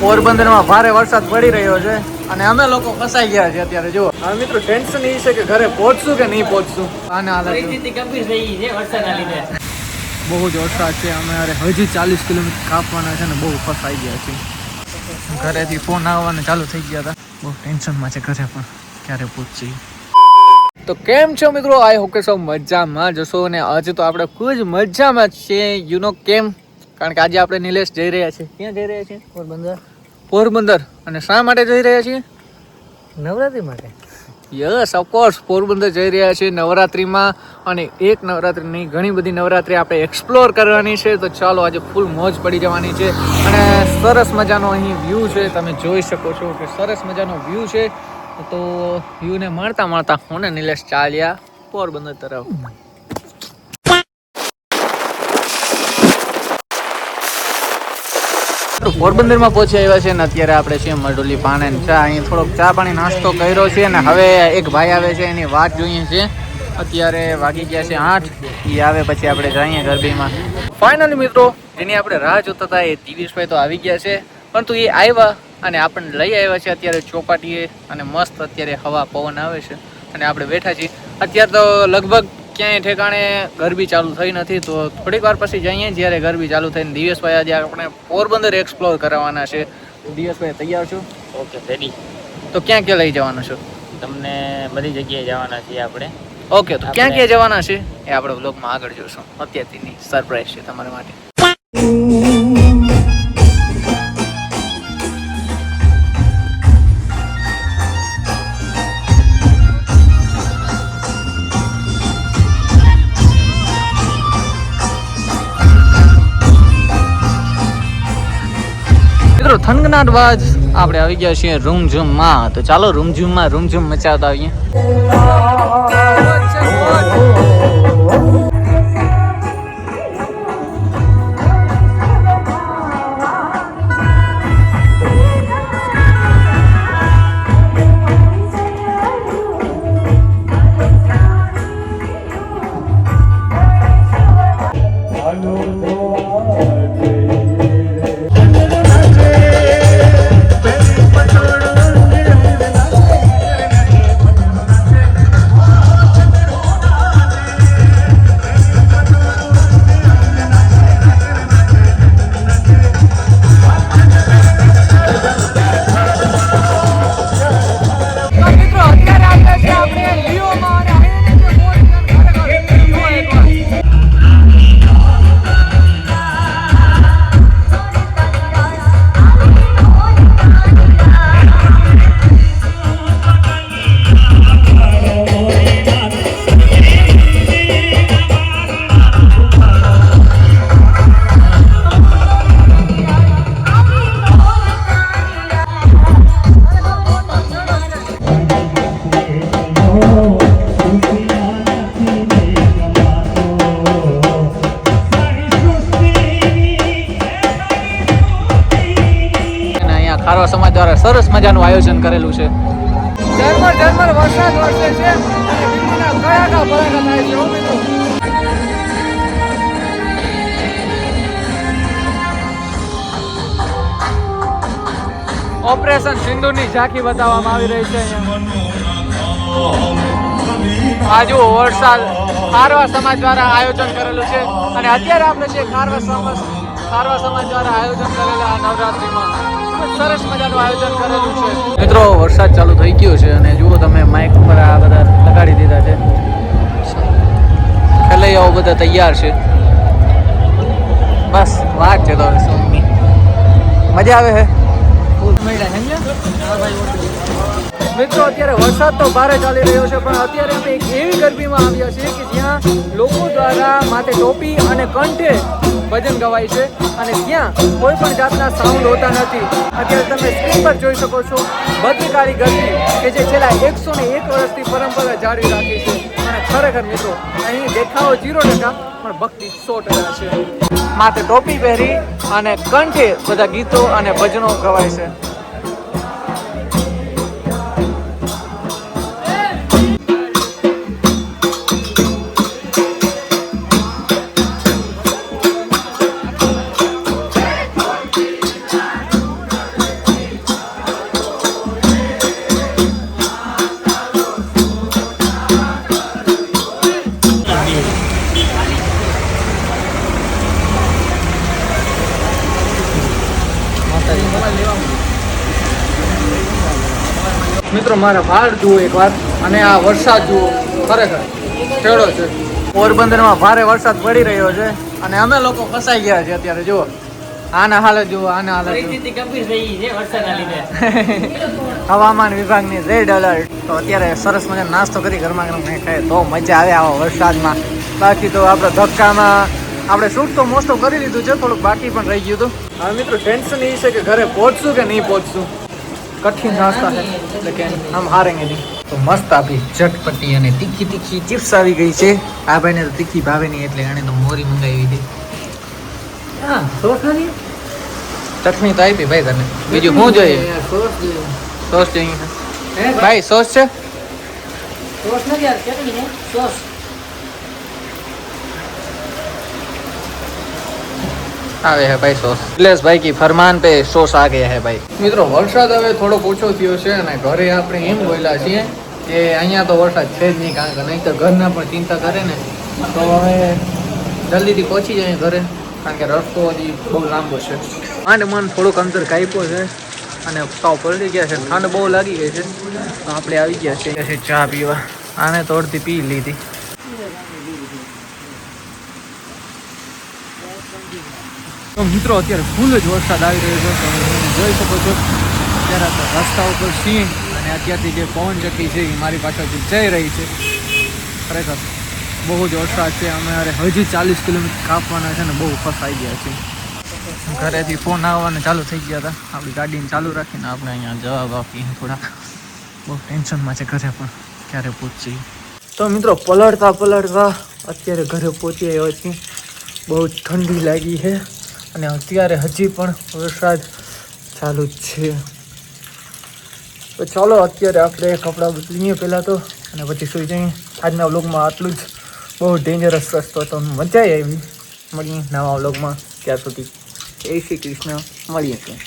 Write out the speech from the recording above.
પોરબંદરમાં ભારે વરસાદ પડી રહ્યો છે અને અમે લોકો ફસાઈ ગયા છે અત્યારે જુઓ. હવે મિત્રો ટેન્શન એ છે કે ઘરે પહોંચશું કે નહીં પહોંચશું? આને હાલત પરિસ્થિતિ ગંભીર થઈ છે વરસાદના લીધે. બહુ જ વરસાદ છે. અમે અરે હજી ચાલીસ કિલોમીટર કાપવાના છે ને બહુ ફસાઈ ગયા છે ઘરેથી ફોન આવવાના ચાલુ થઈ ગયા હતા. બહુ ટેન્શનમાં છે ઘરે પણ. ક્યારે પહોંચી તો કેમ છો મિત્રો? આઈ હોપ કે સૌ મજામાં જશો અને આજે તો આપણે ખૂબ જ મજામાં જ છીએ. યુ નો કેમ? કારણ કે આજે આપણે નિલેશ જઈ રહ્યા છીએ. ક્યાં જઈ રહ્યા છીએ? પોરબંદર? પોરબંદર. અને શા માટે જઈ રહ્યા છીએ? નવરાત્રી માટે. યસ ઓફકોર્સ પોરબંદર જઈ રહ્યા છીએ નવરાત્રિમાં. અને એક નવરાત્રી નહીં ઘણી બધી નવરાત્રી આપણે એક્સપ્લોર કરવાની છે. તો ચાલો આજે ફૂલ મોજ પડી જવાની છે. અને સરસ મજાનો અહીં વ્યૂ છે. તમે જોઈ શકો છો કે સરસ મજાનો વ્યૂ છે. તો વ્યૂને મળતા મળતા હું ને નિલેશ ચાલ્યા પોરબંદર તરફ. તો પોરબંદરમાં પહોંચી આવ્યા છે ને અત્યારે આપણે છીએ મરડોલી એન્ડ ચા. અહીં થોડોક ચા પાણી નાસ્તો કર્યો છે અને હવે એક ભાઈ આવે છે, એની વાત જોઈએ છે. અત્યારે વાગી ગયા છે આઠ. એ આવે પછી આપણે જઈએ ગરબીમાં. ફાઇનલી મિત્રો, એની આપણે રાહ જોતા હતા, એ દિવેશભાઈ તો આવી ગયા છે. પરંતુ એ આવ્યા અને આપણને લઈ આવ્યા છે. અત્યારે ચોપાટીએ અને મસ્ત અત્યારે હવા પવન આવે છે અને આપણે બેઠા છીએ. અત્યારે તો લગભગ ક્યાંય ઠેકાણે ગરબી ચાલુ થઈ નથી તો થોડીક વાર પછી જઈએ જ્યારે ગરબી ચાલુ થઈને દિવસભાઈ આજે આપણે પોરબંદર એક્સપ્લોર કરાવવાના છે. દિવસભાઈ તૈયાર છો? ઓકે રેડી તો ક્યાં ક્યાં લઈ જવાના છો? તમને બધી જગ્યાએ જવાના છીએ આપણે. ઓકે તો ક્યાં ક્યાં જવાના છે? એ આપણે બ્લોગમાં આગળ જોશું. અત્યારથી સરપ્રાઈઝ છે તમારા માટે. મિત્રો થનગનાટ બાજ આપણે આવી ગયા છીએ રૂમ ઝૂમમાં તો ચાલો રૂમ ઝૂમમાં રૂમ ઝૂમ મચાવતા આવીએ. સરસ મજાનું આયોજન કરેલું છે. ઝરમર ઝરમર વરસાદ વરસે છે. અને વીજળીના કડાકા ભડાકા થાય છે હો મિત્રો. ઓપરેશન સિંધુની ઝાંખી બતાવવામાં આવી રહી છે આજુ વરસાદ ખારવા સમાજ દ્વારા આયોજન કરેલું છે. અને અત્યારે આપણે છે ખારવા સમાજ ખારવા સમાજ દ્વારા આયોજન કરેલા નવરાત્રિમાં સરસ મજાનું મિત્રો, વરસાદ ચાલુ થઈ ગયો છે અને જુઓ તમે માઇક ઉપર આ બધા લગાડી દીધા છે. ખેલૈયાઓ બધા તૈયાર છે. બસ, વાત છે તો મજા આવે છે મિત્રો, અત્યારે વરસાદ તો ભારે ચાલી રહ્યો છે, પણ અત્યારે અમે એક એવી ગરબીમાં આવ્યા છીએ કે જ્યાં લોકો દ્વારા માથે ટોપી અને કંઠે ભજન ગવાય છે અને ત્યાં કોઈ પણ જાતના સાઉન્ડ હોતા નથી. અત્યારે તમે સ્ક્રીન પર જોઈ શકો છો ભદ્રકાળી ગરબી કે જે છેલ્લા એકસો ને એક વર્ષથી પરંપરા જાળવી રાખી છે. અને ખરેખર મિત્રો, અહીં દેખાવો જીરો ટકા, પણ ભક્તિ સો ટકા છે. માથે ટોપી પહેરી અને કંઠે બધા ગીતો અને ભજનો ગવાય છે. મિત્રો મારે ભાડ જુઓ એક વાર અને આ વરસાદ જુઓ. ખરેખર ખેડો છે. પોરબંદરમાં ભારે વરસાદ પડી રહ્યો છે અને અમે લોકો ફસાઈ ગયા છે અત્યારે જુઓ. આના હાલત જુઓ આના હાલત હવામાન વિભાગની રેડ એલર્ટ. તો અત્યારે સરસ મજાનો નાસ્તો કરી ઘરમાં ગરમ કંઈ ખાય તો મજા આવે આવા વરસાદમાં. બાકી તો આપણે ધક્કામાં આપણે શૂટ તો મોસ્ટ ઓફ કરી લીધું છે થોડુંક બાકી પણ રહી ગયું હતું. હવે મિત્રો ટેન્શન એ છે કે ઘરે પહોંચશું કે નહીં પહોંચશું? કઠિન નાસ્તા છે લેકિન હમ હારેંગે નહીં તો મસ્ત આપી ચટપટી અને તીખી તીખી ચિપ્સ આવી ગઈ છે આ ભાઈને તો તીખી ભાવે નહીં એટલે એણે તો મોરી મંગાવી હતી હા ચટણી તો આપી ભાઈ તને બીજું શું જોઈએ સોસ જોઈએ ભાઈ સોસ છે સોસ નથી સોસ આવે હે ભાઈ સોસ. નિલેશ ભાઈ કી ફરમાન પે સોસ આ ગયા હે ભાઈ. મિત્રો વરસાદ હવે થોડોક ઓછો થયો છે અને ઘરે આપણે એમ બોલ્યા છીએ કે અહીંયા તો વરસાદ છે જ નહીં કારણ કે નહીં તો ઘરના પણ ચિંતા કરે ને. તો હવે જલ્દીથી પહોંચી જાય ઘરે કારણ કે રસ્તો હજી બહુ લાંબો છે. માંડ મન થોડુંક અંતર કાપ્યો છે અને સાવ પલટી ગયા છે ઠંડ બહુ લાગી ગઈ છે. આપણે આવી ગયા છે ચા પીવા. આને તોડતી પી લીધી. તો મિત્રો, અત્યારે ફૂલ જ વરસાદ આવી રહ્યો છે તમે જોઈ શકો છો. અત્યારે રસ્તા ઉપર સિંહ અને અત્યારથી જે પવન ચક્કી છે, એ મારી પાછળથી જઈ રહી છે. ખરેખર બહુ જ વરસાદ છે. અમે હજી ચાલીસ કિલોમીટર કાપવાના છે ને બહુ ફસાઈ ગયા છે ઘરેથી ફોન આવવાના ચાલુ થઈ ગયા હતા. આપણી ગાડીને ચાલુ રાખીને આપણે અહીંયા જવાબ આપીએ થોડાક. બહુ ટેન્શનમાં છે ઘરે પણ. ક્યારે પહોંચી તો મિત્રો, પલળતા પલળતા અત્યારે ઘરે પહોંચી આવ્યો છીએ. બહુ ઠંડી લાગી છે. અને અત્યારે હજી પણ વરસાદ ચાલુ જ છે. તો ચાલો, અત્યારે આપણે કપડાં બદલીએ પહેલાં તો, અને પછી સુઈ જઈએ. આજના વ્લોગમાં આટલું જ. બહુ ડેન્જરસ રસ્તો હતો. મજા આવી. મળીએ નવા વ્લોગમાં. ત્યાં સુધી જય શ્રી કૃષ્ણ. મળીએ છીએ.